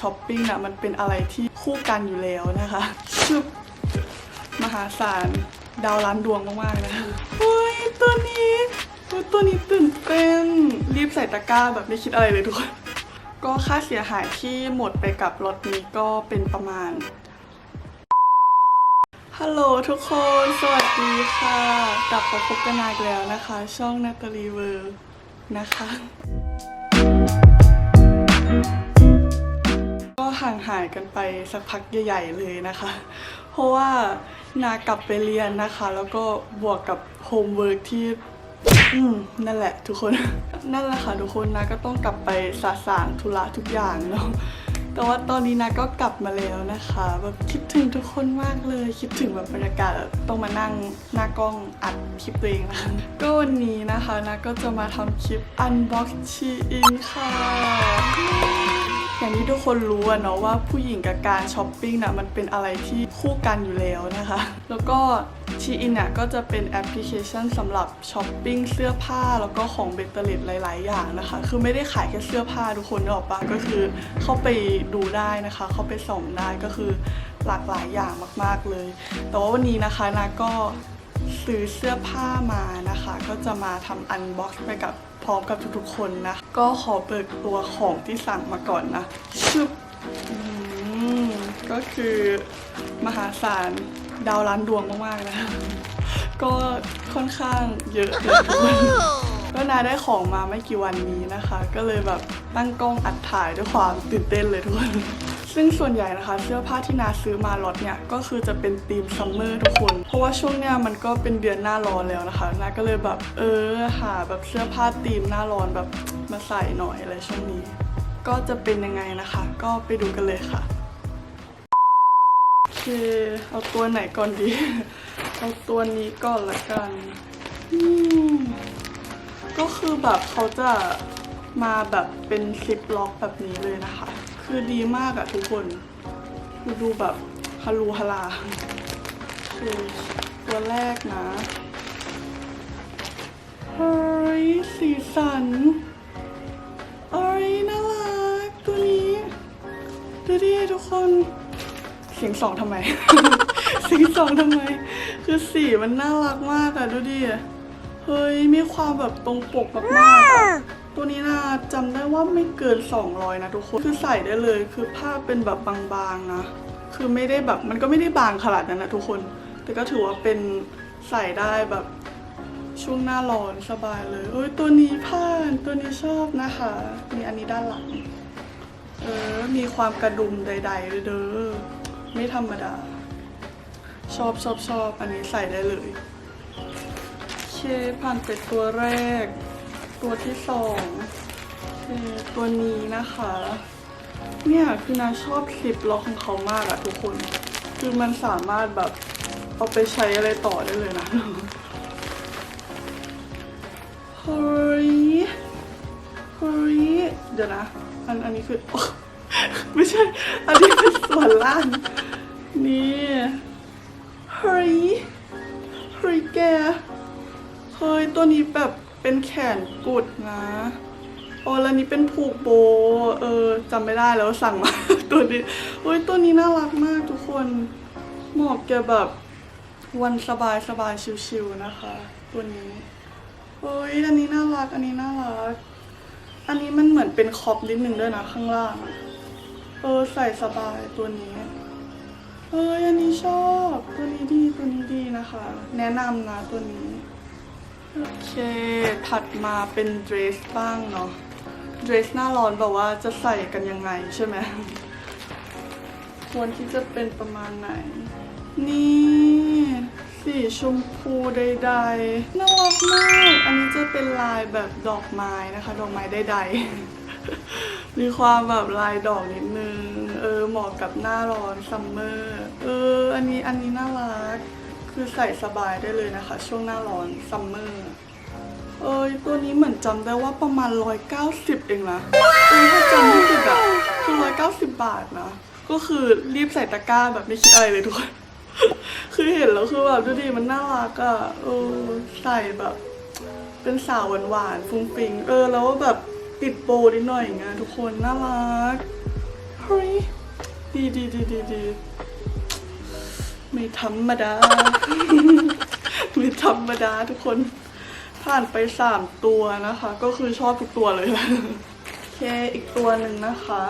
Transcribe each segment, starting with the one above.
ช้อปปิ้งนะมันเป็นอะไรที่คู่กันอยู่แล้วนะคะชึบมหาศาลดาวล้านดวงมากๆนะคะเฮ้ยตัวนี้เฮ้ยตัวนี้ตื่นเต้นรีบใส่ตะกร้าแบบไม่คิดอะไรเลยทุกคนก็ค่าเสียหายที่หมดไปกับรถนี้ก็เป็นประมาณ ฮัลโหลทุกคน สวัสดีค่ะ กลับมาพบกันอีกแล้วนะคะ ช่องนาตาลีเวอร์นะคะ ห่างหายกันไปสักพักใหญ่ๆเลยนะคะ เพราะว่านากลับไปเรียนนะคะ แล้วก็บวกกับโฮมเวิร์กที่อืมนั่นแหละทุกคน นั่นแหละค่ะทุกคนนะก็ต้องกลับไปสาสางธุระทุกอย่างเนาะแต่ว่าตอนนี้นะก็กลับมาแล้วนะคะแบบคิดถึงทุกคนมากเลย คิดถึงแบบบรรยากาศต้องมานั่งหน้ากล้องอัดคลิปตัวเองนะคะก็วันนี้นะคะนะก็จะมาทำคลิป unbox Shein ค่ะ อย่างที่ทุกคนรู้อะเนาะว่าผู้หญิงกับการช้อปปิ้งนะมันเป็นอะไรที่คู่กันอยู่แล้วนะคะ แล้วก็ Shein เนี่ยก็จะเป็นแอปพลิเคชันสำหรับช้อปปิ้งเสื้อผ้าแล้วก็ของเบเตอร์เลดหลาย ๆ อย่างนะคะ คือไม่ได้ขายแค่เสื้อผ้าทุกคนออกปะก็คือเข้าไปดูได้นะคะ เข้าไปส่องได้ก็คือหลากหลายอย่างมาก ๆ เลย แต่ว่าวันนี้นะคะนาก็ซื้อเสื้อผ้ามานะคะ ก็จะมาทำอันบ็อกซ์ไปกับ ร้อมกับทุกๆคนนะ ก็ขอเบิกตัวของที่สั่งมาก่อนนะชึบอืมก็คือมหาศาลดาวล้านดวงมากๆนะ ก็ค่อนข้างเยอะเลยทุกคนก็นาได้ของมาไม่กี่วันนี้นะคะ ก็เลยแบบตั้งกล้องอัดถ่ายด้วยความตื่นเต้นเลยทุกคน ซึ่งส่วนใหญ่นะคะเสื้อผ้าที่นาซื้อมาล็อตเนี่ยก็คือจะเป็นธีมซัมเมอร์ทุกคน เพราะว่าช่วงเนี้ยมันก็เป็นเดือนหน้าร้อนแล้วนะคะนาก็เลยแบบเออหาแบบเสื้อผ้าธีมหน้าร้อนแบบมาใส่หน่อยอะไรช่วงนี้ ก็จะเป็นยังไงนะคะ ก็ไปดูกันเลยค่ะโอเคเอาตัวไหนก่อนดี เอาตัวนี้ก่อนละกันอืมก็คือแบบเขาจะมาแบบเป็นซิปล็อกแบบนี้เลยนะคะ คือดีมากอะทุกคนคือดูแบบฮารูฮาราคือตัวแรกนะเฮ้ยสีสันเอ้ยน่ารักตัวนี้ดูดิทุกคนเสียงสองทำไม เสียงสองทำไม คือสีมันน่ารักมากอะดูดิเฮ้ยมีความแบบตรงปกมากๆอะ ตัวนี้นะจำได้ว่าไม่เกิน 200 นะทุกคน คือใส่ได้เลย คือผ้าเป็นแบบบางๆนะ คือไม่ได้แบบมันก็ไม่ได้บางขนาดนั้นนะทุกคน แต่ก็ถือว่าเป็นใส่ได้แบบช่วงหน้าร้อนสบายเลยเอ้ยตัวนี้ผ่านตัวนี้ชอบนะคะนี่อันนี้ด้านหลัง เออ มีความกระดุมใดๆเลยเด้อ ไม่ธรรมดา ชอบชอบชอบอันนี้ใส่ได้เลย โอเคผ่านไปตัวแรก ตัวที่สองโอตัวนี้นะคะ เนี่ยคือนาชอบคลิปล็อกของเขามากอะทุกคน คือมันสามารถแบบเอาไปใช้อะไรต่อได้เลยนะเฮ้ยเฮ้ยเดี๋ยวนะ อันอันนี้คือไม่ใช่ อันนี้เป็นส่วนล่างนี่เฮ้ยเฮ้ยแกเฮ้ยตัวนี้แบบ เป็นแขนกุดนะ โอ้แล้วนี้เป็นผูกโบ เออจำไม่ได้แล้วสั่งมา ตัวนี้เฮ้ยตัวนี้น่ารักมากทุกคนเหมาะแกแบบวันสบายสบายชิวๆนะคะ ตัวนี้เฮ้ยอันนี้น่ารัก อันนี้น่ารัก อันนี้มันเหมือนเป็นคอปนิดนึงด้วยนะข้างล่าง เออใส่สบายตัวนี้เอ้ยอันนี้ชอบ ตัวนี้ดีตัวนี้ดีนะคะ แนะนำนะตัวนี้ โอเค ถัดมาเป็นเดรสบ้างเนาะ เดรสหน้าร้อนแบบว่าจะใส่กันยังไงใช่ไหม ควรที่จะเป็นประมาณไหน นี่ สีชมพูใดๆ น่ารักมาก อันนี้จะเป็นลายแบบดอกไม้นะคะ ดอกไม้ใดๆ มีความแบบลายดอกนิดนึง เออ เหมาะกับหน้าร้อนซัมเมอร์ เออ อันนี้อันนี้น่ารัก คือใส่สบายได้เลยนะคะ ช่วงหน้าร้อนซัมเมอร์เอ้ยตัวนี้เหมือนจำได้ว่าประมาณ 190 เองนะเออถ้าจำไม่ผิดอะคือ 190 บาทนะ ก็คือรีบใส่ตะกร้าแบบไม่คิดอะไรเลยทุกคน คือเห็นแล้วคือแบบดูดิมันน่ารักอะเออใส่แบบ เป็นสาวหวานๆฟุ้งฟิงเออ แล้วแบบติดโบนิดหน่อยไงทุกคนน่ารักฮ้ยดีดีดีดีดี ไม่ธรรมดา ไม่ธรรมดาทุกคน ผ่านไปสามตัวนะคะ ก็คือชอบทุกตัวเลย โอเคอีกตัวหนึ่งนะคะ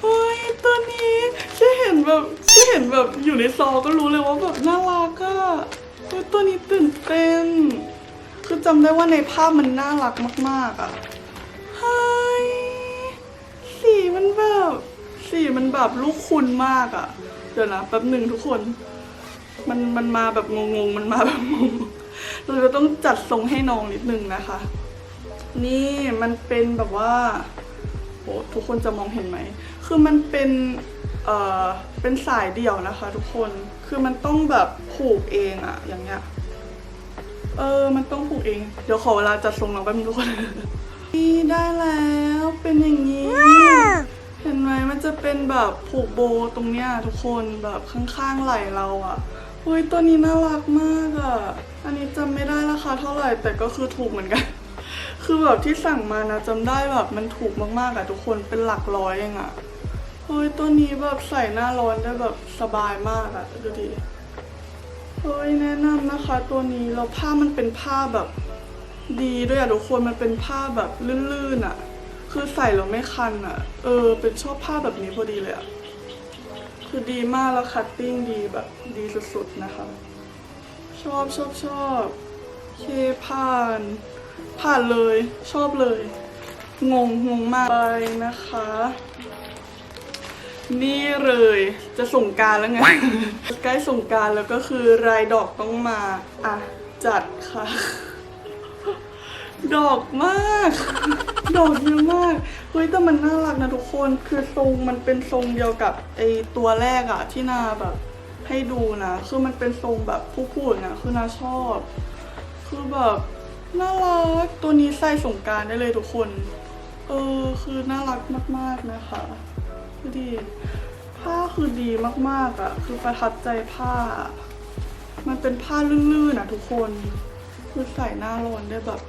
เฮ้ยตัวนี้แค่เห็นแบบแค่เห็นแบบอยู่ในซองก็รู้เลยว่าแบบน่ารักอะเฮ้ยตัวนี้ตื่นเต้น คือจำได้ว่าในภาพมันน่ารักมาก ๆอะเฮ้ยสีมันแบบสีมันแบบลูกคุณมากอะ เดี๋ยวนะแป๊บหนึ่งทุกคน มันมันมาแบบงงๆ มันมาแบบงงเราจะต้องจัดทรงให้น้องนิดนึงนะคะ นี่มันเป็นแบบว่าโอ้ทุกคนจะมองเห็นไหม คือมันเป็นเอ่อเป็นสายเดี่ยวนะคะ ทุกคน คือมันต้องแบบผูกเองอะอย่างเงี้ย เออ มันต้องผูกเอง เดี๋ยวขอเวลาจัดทรงน้องแป๊บนึงทุกคน นี่ได้แล้ว เป็นอย่างนี้ เห็นไหมมันจะเป็นแบบผูกโบตรงเนี้ยทุกคนแบบข้างๆไหล่เราอะ่ะเฮ้ยตัวนี้น่ารักมากอะ่ะ อันนี้จำไม่ได้ราคาเท่าไหร่แต่ก็คือถูกเหมือนกัน คือแบบที่สั่งมานะจำได้แบบมันถูกมากๆอะ่ะทุกคนเป็นหลักร้อยเองอะ่ะเฮ้ยตัวนี้แบบใส่หน้าร้อนได้แบบสบายมากอะ่ะดูดิเฮ้ยแนะนำนะคะ ตัวนี้แล้วผ้ามันเป็นผ้าแบบดีด้วยอะทุกคนมันเป็นผ้าแบบลื่นๆอะ คือใส่แล้วไม่คันอะเออ เป็นชอบผ้าแบบนี้พอดีเลยอะคือดีมากแล้วคัตติ้งดีแบบดีสุดๆนะคะ ชอบชอบชอบเคผ่าน ผ่านเลย ชอบเลย งงงงมากไปนะคะ นี่เลยจะส่งการแล้วไง ใกล้ส่งการแล้วก็คือรายดอกต้องมา อะ จัดค่ะ ดอกมาก ดอกเยอะมาก เฮ้ยแต่มันน่ารักนะทุกคน คือทรงมันเป็นทรงเดียวกับไอตัวแรกอะที่นาแบบให้ดูนะ คือมันเป็นทรงแบบผู้พูดนะคือนาชอบ คือแบบน่ารัก ตัวนี้ใส่สงการได้เลยทุกคน เออคือน่ารักมากๆนะคะดูดิผ้าคือดีมากๆอะคือประทับใจผ้า มันเป็นผ้าลื่นๆนะทุกคน คือใส่หน้าร้อนได้แบบ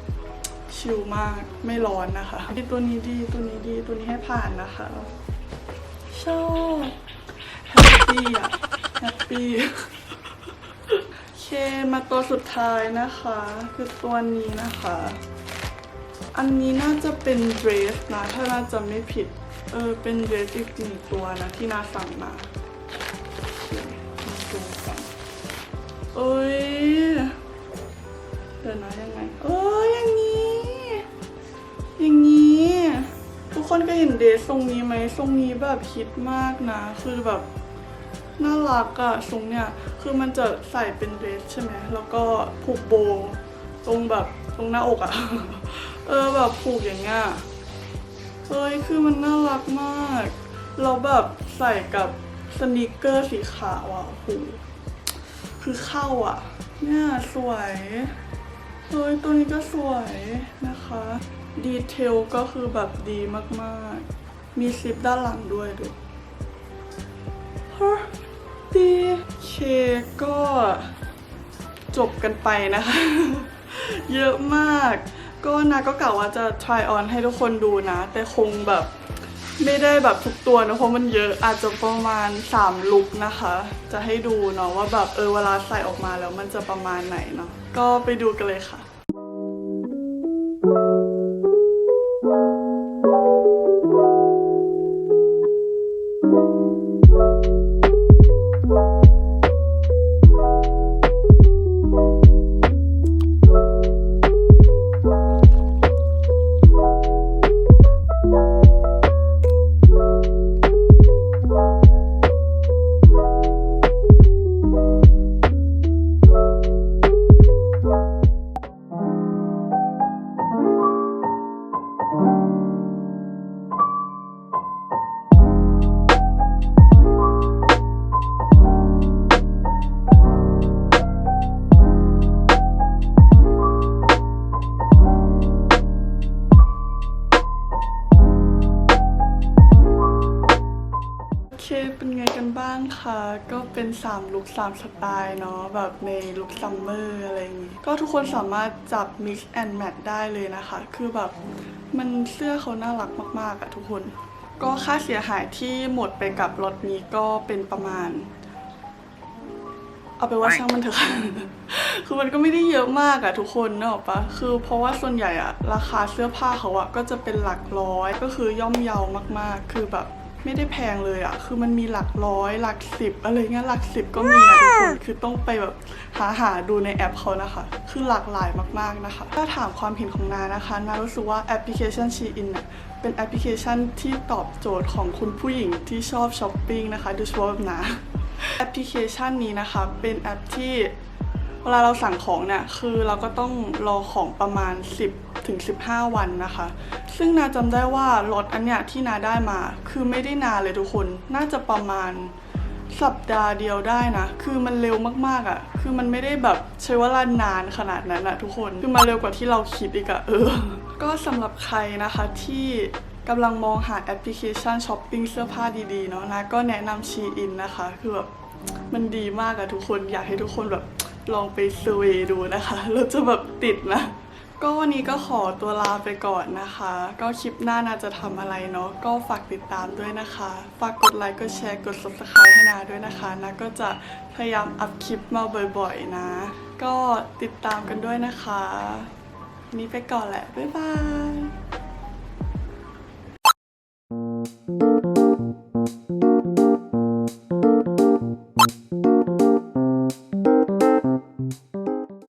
ชิลมาก ไม่ร้อนนะคะดีตัวนี้ดี ตัวนี้ดี ตัวนี้ให้ผ่านนะคะ ชอบแฮปปี้อะแฮปปี้โอเค มาตัวสุดท้ายนะคะ คือตัวนี้นะคะ อันนี้น่าจะเป็นเดรสนะ ถ้าน่าจะไม่ผิด เออ เป็นเดรสอีกหนึ่งตัวนะ ที่นาสั่งมาเดี๋ยวมาดูกันเอ้ยเดี๋ยวนะยังไงเออ คนก็เห็นเดรสทรงนี้ไหมทรงนี้แบบฮิตมากนะ คือแบบน่ารักอะทรงเนี้ยคือมันจะใส่เป็นเดรสใช่ไหมแล้วก็ผูกโบตรงแบบตรงหน้าอกอะเออแบบผูกอย่างเงี้ยเฮ้ยคือมันน่ารักมากเราแบบใส่กับสนิเกอร์สีขาวอะโอ้โหคือเข้าอะเนี่ยสวยเฮ้ยตัวนี้ก็สวยนะคะ ดีเทลก็คือแบบดีมากๆ มีซิปด้านหลังด้วยดูฮะดีเคก็จบกันไปนะคะ เยอะมาก ก็นาก็กล่าวว่าจะ try on ให้ทุกคนดูนะ แต่คงแบบไม่ได้แบบทุกตัวนะเพราะมันเยอะอาจจะประมาณ 3 ลุกนะคะ จะให้ดูเนาะว่าแบบเออเวลาใส่ออกมาแล้วมันจะประมาณไหนเนาะก็ไปดูกันเลยค่ะ เคเป็นไงกันบ้างคะ ก็เป็น3ลุค3สไตล์เนาะแบบในลุคซัมเมอร์อะไรอย่างงี้ ก็ทุกคนสามารถจับ mix and match ได้เลยนะคะ คือแบบมันเสื้อเขาน่ารักมากๆอะทุกคน ก็ค่าเสียหายที่หมดไปกับรถนี้ก็เป็นประมาณ เอาไปนว่าช่างมันเถอะค่ะ คือมันก็ไม่ได้เยอะมากอะทุกคนเนกอะปะคือเพราะว่าส่วนใหญ่อะราคาเสื้อผ้าเขาอะก็จะเป็นหลักร้อย ก็คือย่อมเยาวมากๆ คือแบบ ไม่ได้แพงเลยอะคือมันมีหลักร้อยหลักสิบอะไรเงี้ยหลักสิบก็มีนะทุกคนคือต้องไปแบบหาหาดูในแอปเขานะคะ คือหลากหลายมากๆนะคะ ถ้าถามความเห็นของนานะคะนารู้สึกว่าแอปพลิเคชัน Shein น่ะเป็นแอปพลิเคชันที่ตอบโจทย์ของคุณผู้หญิงที่ชอบช้อปปิ้งนะคะโดยเฉพาะแบบนาแอปพลิเคชันนี้นะคะเป็นแอปที่ เวลาเราสั่งของเนี่ยคือเราก็ต้องรอของประมาณ 10ถึง15 วันนะคะ ซึ่งนาจำได้ว่ารถอันเนี้ยที่นาได้มา คือไม่ได้นานเลยทุกคน น่าจะประมาณสัปดาห์เดียวได้นะ คือมันเร็วมากๆอะ่ะ คือมันไม่ได้แบบใช้เวลานานขนาดนั้นอะทุกคน คือมาเร็วกว่าที่เราคิดอีกอะเออ ก็สำหรับใครนะคะที่กำลังมองหาแอปพลิเคชันช้อปปิ้งเสื้อผ้าดีๆเนาะนะก็แนะนำชีอินนะคะ คือแบบมันดีมากอะทุกคน อยากให้ทุกคนแบบ ลองไปเซอร์เวย์ดูนะคะแล้วจะแบบติดนะก็วันนี้ก็ขอตัวลาไปก่อนนะคะ ก็คลิปหน้าน่าจะทำอะไรเนาะก็ฝากติดตามด้วยนะคะ ฝากกดไลค์กดแชร์กด subscribe ให้นาด้วยนะคะนะก็จะพยายามอัพคลิปมาบ่อยๆนะ ก็ติดตามกันด้วยนะคะนนี้ไปก่อนแหละ บ๊ายบาย